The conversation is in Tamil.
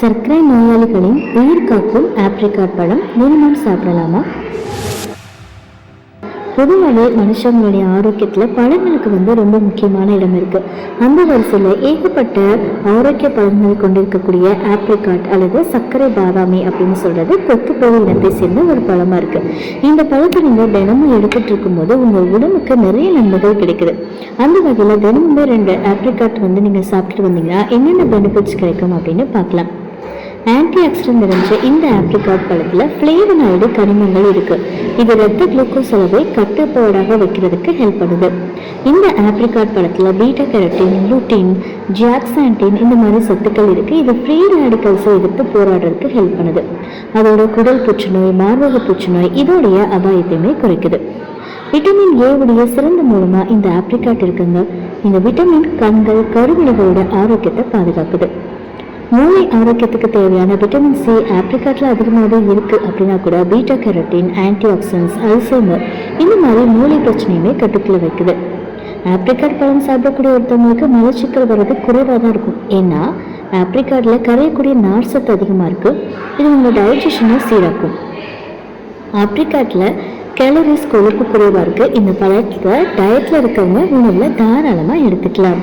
சர்க்கரை நோயாளிகளின் உயிர் காக்கும் ஆப்ரிகாட் பழம் தினமும் சாப்பிடலாமா? பொதுவாகவே மனுஷங்களுடைய ஆரோக்கியத்தில் பழங்களுக்கு வந்து ரொம்ப முக்கியமான இடம் இருக்கு. அந்த வரிசையில் ஏகப்பட்ட ஆரோக்கிய பழங்கள் கொண்டிருக்கக்கூடிய ஆப்ரிகாட் அல்லது சர்க்கரை பாதாமி அப்படின்னு சொல்றது கொத்துப்பழ இனத்தை சேர்ந்த ஒரு பழமா இருக்கு. இந்த பழத்தை நீங்க தினமும் எடுத்துட்டு இருக்கும்போது உங்க உடம்புக்கு நிறைய நன்மைகள் கிடைக்குது. அந்த வகையில் தினமுமே ரெண்டு ஆப்ரிகாட் வந்து நீங்க சாப்பிட்டுட்டு வந்தீங்கன்னா என்னென்ன பெனிஃபிட்ஸ் கிடைக்கும் அப்படின்னு பார்க்கலாம். ஆன்டி ஆக்சிடென்ட் நிறைஞ்ச இந்த ஆப்ரிகாட் பழத்தில் ஃப்ளேவனாய்டு கனிமங்கள் இருக்குது இது ரத்த குளுக்கோஸ் அளவை கட்டுப்பாடாக வைக்கிறதுக்கு ஹெல்ப் பண்ணுது. இந்த ஆப்ரிகாட் பழத்தில் பீட்டா கெரட்டின் லூட்டின் ஜியாக்சாண்டின் இந்த மாதிரி சத்துக்கள் இருக்குது இது ஃப்ரீ ரேடிக்கல்ஸை எதிர்த்து போராடுறதுக்கு ஹெல்ப் பண்ணுது. அதோட குடல் புற்றுநோய் மார்பக புற்றுநோய் இதோடைய அபாயத்தையுமே குறைக்குது. விட்டமின் ஏ உடைய சிறந்த மூலமா இந்த ஆப்ரிகாட் இருக்குங்க. இந்த விட்டமின் கண்கள் கருவிழிகளோட ஆரோக்கியத்தை பாதுகாக்குது. மூளை ஆரோக்கியத்துக்கு தேவையான விட்டமின் சி ஆப்ரிகாட்டில் அதிகமாகவே இருக்கு அப்படின்னா கூட beta carotene anti oxidants Alzheimer இந்த மாதிரி மூளை பிரச்சனையுமே கட்டுக்குள்ள வைக்குது. ஆப்ரிகாட் பழம் சாப்பிடக்கூடிய ஒருத்தவங்களுக்கு மலச்சிக்கல் வர்றது குறைவாக தான் இருக்கும். ஏன்னா ஆப்ரிக்காட்டில் கரையக்கூடிய நார் சத்து அதிகமாக இருக்கு. இது உங்கள் டைஜஷனை சீராக்கும். ஆப்ரிக்காட்டில் கேலரிஸ் கொழுப்பு குறைவாக இருக்கு. இந்த பழத்தை டயட்டில் இருக்கவங்க உணவில் தாராளமாக எடுத்துக்கலாம்.